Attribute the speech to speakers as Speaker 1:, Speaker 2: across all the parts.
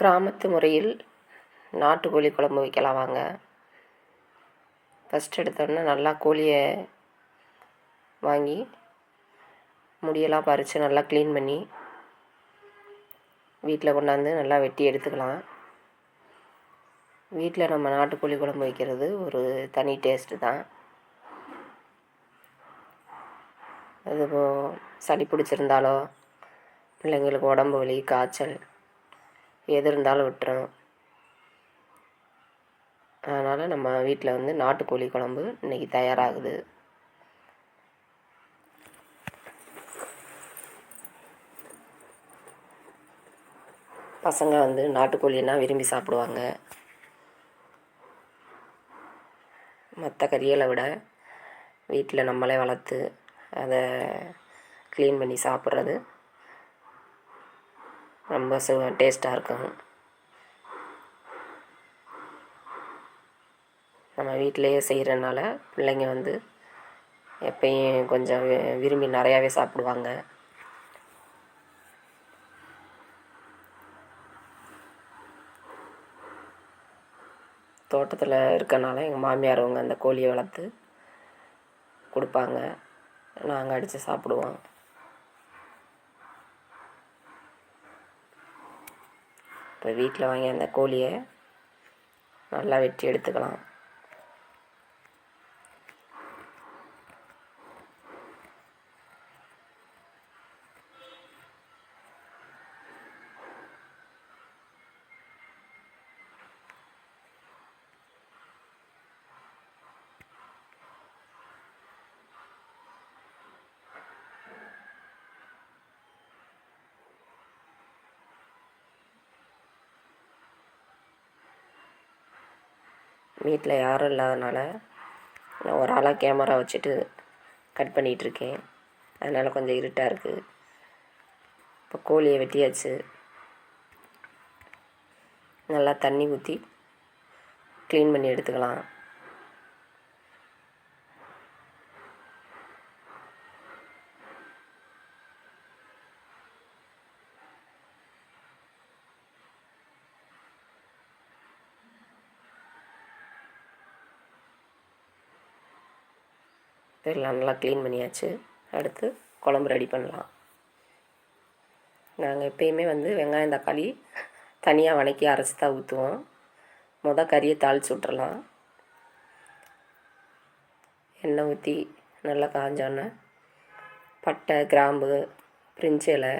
Speaker 1: கிராமத்து முறையில் நாட்டுக்கோழி குழம்பு வைக்கலாம் வாங்க. ஃபஸ்ட் எடுத்தோடனே நல்லா கோழியை வாங்கி முடியெல்லாம் பறித்து நல்லா க்ளீன் பண்ணி வீட்டில் கொண்டாந்து நல்லா வெட்டி எடுத்துக்கலாம். வீட்டில் நம்ம நாட்டுக்கோழி குழம்பு வைக்கிறது ஒரு தனி டேஸ்ட்டு தான். அது சளி பிடிச்சிருந்தாலோ பிள்ளைங்களுக்கு உடம்பு வலி காய்ச்சல் எது இருந்தாலும் விட்டுரும். அதனால் நம்ம வீட்டில் வந்து நாட்டுக்கோழி குழம்பு இன்றைக்கி தயாராகுது. பசங்க வந்து நாட்டுக்கோழினா விரும்பி சாப்பிடுவாங்க. மற்ற கறிகளை விட வீட்டில் நம்மளே வளர்த்து அதை க்ளீன் பண்ணி சாப்பிட்றது ரொம்ப சு டேஸ்ட்டாக இருக்கும். நம்ம வீட்டிலையே செய்கிறனால பிள்ளைங்க வந்து எப்பயும் கொஞ்சம் வி- விரும்பி நிறையாவே சாப்பிடுவாங்க. தோட்டத்தில் இருக்கனால எங்கள் மாமியார் அவங்க அந்த கோழியை வளர்த்து கொடுப்பாங்க. நாங்கள் அடித்து சாப்பிடுவோம். இப்போ வீட்டில் வாங்கி அந்த கோழியை நல்லா வெட்டி எடுத்துக்கலாம். வீட்டில் யாரும் இல்லாதனால நான் ஒரு ஆளாக கேமரா வச்சுட்டு கட் பண்ணிகிட்ருக்கேன். அதனால் கொஞ்சம் இருட்டாக இருக்குது இப்போ கோழியை வெட்டியாச்சு. நல்லா தண்ணி ஊற்றி க்ளீன் பண்ணி எடுத்துக்கலாம். எல்லாம் நல்லா க்ளீன் பண்ணியாச்சு. அடுத்து குழம்பு ரெடி பண்ணலாம். நாங்கள் எப்பயுமே வந்து வெங்காயம் தக்காளி தனியாக வணக்கி அரைச்சி தான் ஊற்றுவோம் மொதல் கறியை தாளித்து விட்றலாம் எண்ணெய் ஊற்றி நல்லா காஞ்சோன்னே பட்டை கிராம்பு பிரிஞ்சு இலை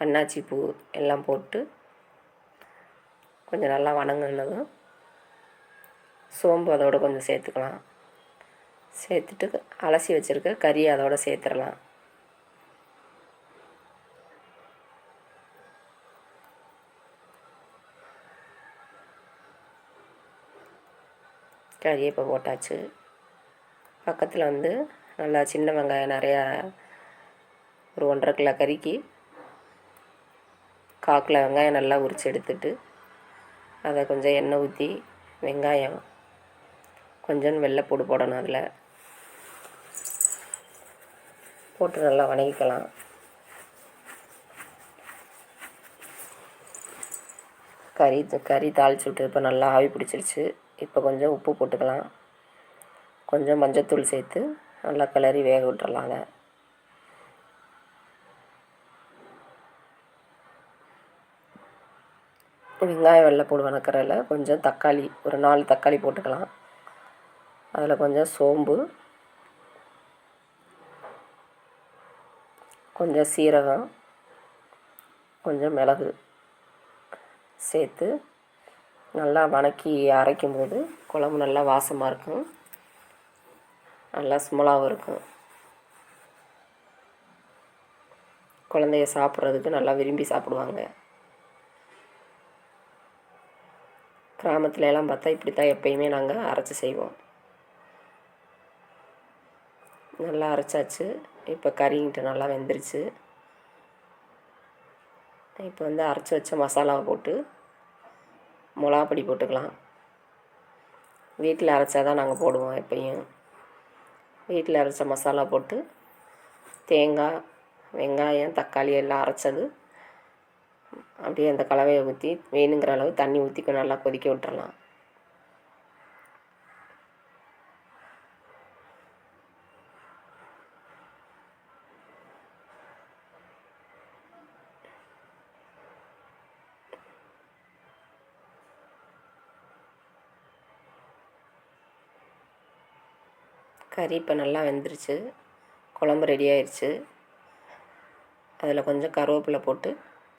Speaker 1: அன்னாச்சி பூ எல்லாம் போட்டு கொஞ்சம் நல்லா வணங்கினதும் சோம்பு அதோட கொஞ்சம் சேர்த்துக்கலாம். சேர்த்துட்டு அலசி வச்சுருக்க கறியை அதோட சேர்த்துடலாம். கறியை இப்போ போட்டாச்சு. பக்கத்தில் வந்து நல்லா சின்ன வெங்காயம் நிறையா ஒரு ஒன்றரை கிலோ கறிக்கு காக்கில் வெங்காயம் நல்லா உரித்து எடுத்துட்டு அதை கொஞ்சம் எண்ணெய் ஊற்றி வெங்காயம் கொஞ்சம் வெள்ளைப்பூடு போடணும் அதில். போட்டு நல்லா வணங்கிக்கலாம் கறி கறி தாளிச்சு விட்டு இப்போ நல்லா ஆவி பிடிச்சிருச்சு. இப்போ கொஞ்சம் உப்பு போட்டுக்கலாம். கொஞ்சம் மஞ்சத்தூள் சேர்த்து நல்லா கிளறி வேக விட்டுறலாங்க வெங்காயம் வெள்ளை போடு வணக்கிறதில் கொஞ்சம் தக்காளி ஒரு நாலு தக்காளி போட்டுக்கலாம். அதில் கொஞ்சம் சோம்பு கொஞ்சம் சீரகம் கொஞ்சம் மிளகு சேர்த்து நல்லா வணக்கி அரைக்கும்போது குழம்பு நல்லா வாசமாக இருக்கும். நல்லா சுமலாகவும் இருக்கும். குழந்தைய சாப்பிட்றதுக்கு நல்லா விரும்பி சாப்பிடுவாங்க. கிராமத்துல எல்லாம் பார்த்தா இப்படி தான் எப்பயுமே நாங்கள் அரைச்சி செய்வோம். நல்லா அரைச்சாச்சு. இப்போ கறிங்கிட்ட நல்லா வெந்துருச்சு. இப்போ வந்து அரைச்சி வச்ச மசாலாவை போட்டு மிளகா பொடி போட்டுக்கலாம். வீட்டில் அரைச்சா தான் நாங்கள் போடுவோம் எப்பயும். வீட்டில் அரைச்ச மசாலா போட்டு தேங்காய் வெங்காயம் தக்காளி எல்லாம் அரைச்சது. அப்படியே அந்த கலவையை ஊற்றி வேணுங்கிற அளவு தண்ணி ஊற்றி நல்லா கொதிக்க விட்டுறலாம். கறி இப்போ நல்லா வெந்துருச்சு. குழம்பு ரெடி ஆயிடுச்சு அதில் கொஞ்சம் கருவேப்பிலை போட்டு